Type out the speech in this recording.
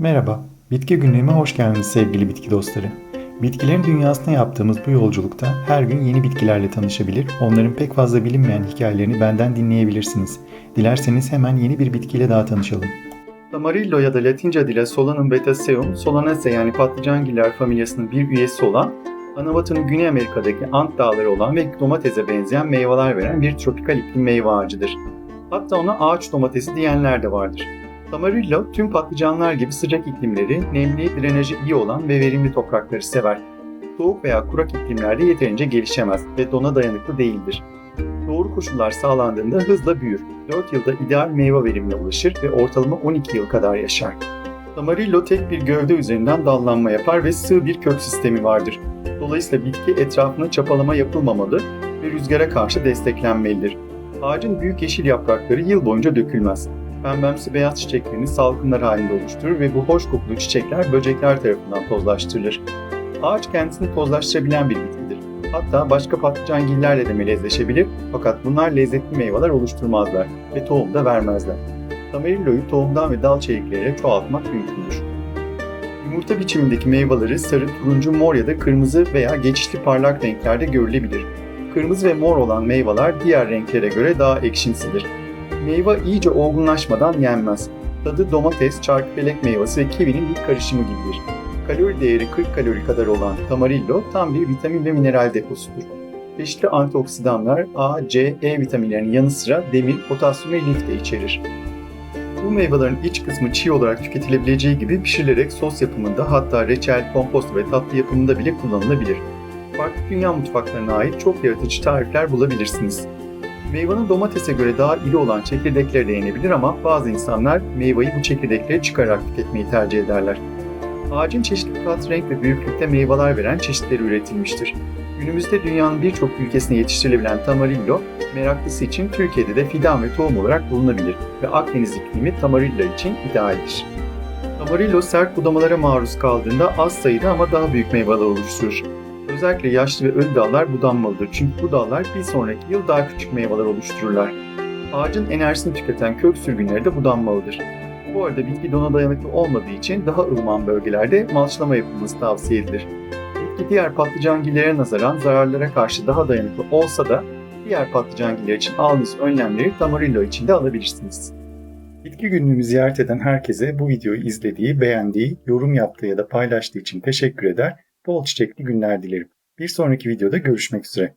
Merhaba, Bitki Günlüğü'me hoş geldiniz sevgili bitki dostları. Bitkilerin dünyasına yaptığımız bu yolculukta her gün yeni bitkilerle tanışabilir, onların pek fazla bilinmeyen hikayelerini benden dinleyebilirsiniz. Dilerseniz hemen yeni bir bitkiyle daha tanışalım. Tamarillo ya da Latince adıyla Solanum betaseum, Solanaceae yani patlıcangiller familyasının bir üyesi olan, Anavatan'ın Güney Amerika'daki Ant Dağları olan ve domatese benzeyen meyveler veren bir tropikal iklim meyve ağacıdır. Hatta ona ağaç domatesi diyenler de vardır. Tamarillo tüm patlıcanlar gibi sıcak iklimleri, nemli, drenajı iyi olan ve verimli toprakları sever. Soğuk veya kurak iklimlerde yeterince gelişemez ve dona dayanıklı değildir. Doğru koşullar sağlandığında hızla büyür. 4 yılda ideal meyve verimine ulaşır ve ortalama 12 yıl kadar yaşar. Tamarillo tek bir gövde üzerinden dallanma yapar ve sığ bir kök sistemi vardır. Dolayısıyla bitki etrafına çapalama yapılmamalı ve rüzgara karşı desteklenmelidir. Ağacın büyük yeşil yaprakları yıl boyunca dökülmez pembemsi beyaz çiçeklerini salkımlar halinde oluşturur ve bu hoş kokulu çiçekler böcekler tarafından tozlaştırılır. Ağaç kendisini tozlaştırabilen bir bitkidir. Hatta başka patlıcangillerle de melezleşebilir fakat bunlar lezzetli meyveler oluşturmazlar ve tohum da vermezler. Tamarillo'yu tohumdan ve dal çelikleriyle çoğaltmak mümkündür. Yumurta biçimindeki meyveleri sarı, turuncu, mor ya da kırmızı veya geçişli parlak renklerde görülebilir. Kırmızı ve mor olan meyveler diğer renklere göre daha ekşimsidir. Meyve iyice olgunlaşmadan yenmez. Tadı domates, çarkıfelek meyvesi ve kivinin bir karışımı gibidir. Kalori değeri 40 kalori kadar olan tamarillo tam bir vitamin ve mineral deposudur. Çeşitli antioksidanlar A, C, E vitaminlerinin yanı sıra demir, potasyum ve lif de içerir. Bu meyvelerin iç kısmı çiğ olarak tüketilebileceği gibi pişirilerek sos yapımında hatta reçel, kompost ve tatlı yapımında bile kullanılabilir. Farklı dünya mutfaklarına ait çok yaratıcı tarifler bulabilirsiniz. Meyvanın domatese göre daha iri olan çekirdekleri de yenebilir ama bazı insanlar meyveyi bu çekirdekleri çıkararak tüketmeyi tercih ederler. Ağacın çeşitli tat, renk ve büyüklükte meyveler veren çeşitleri üretilmiştir. Günümüzde dünyanın birçok ülkesine yetiştirilebilen tamarillo, meraklısı için Türkiye'de de fidan ve tohum olarak bulunabilir ve Akdeniz iklimi tamarillo için idealdir. Tamarillo sert budamalara maruz kaldığında az sayıda ama daha büyük meyveler oluşturur. Özellikle yaşlı ve ölü dallar budanmalıdır çünkü bu dallar bir sonraki yıl daha küçük meyveler oluştururlar. Ağacın enerjisini tüketen kök sürgünleri de budanmalıdır. Bu arada bitki dona dayanıklı olmadığı için daha ılıman bölgelerde malçlama yapılması tavsiye edilir. Bitki diğer patlıcangillere nazaran zararlara karşı daha dayanıklı olsa da diğer patlıcangiller için aldığınız önlemleri Tamarillo için de alabilirsiniz. Bitki günlüğümü ziyaret eden herkese bu videoyu izlediği, beğendiği, yorum yaptığı ya da paylaştığı için teşekkür eder bol çiçekli günler dilerim. Bir sonraki videoda görüşmek üzere.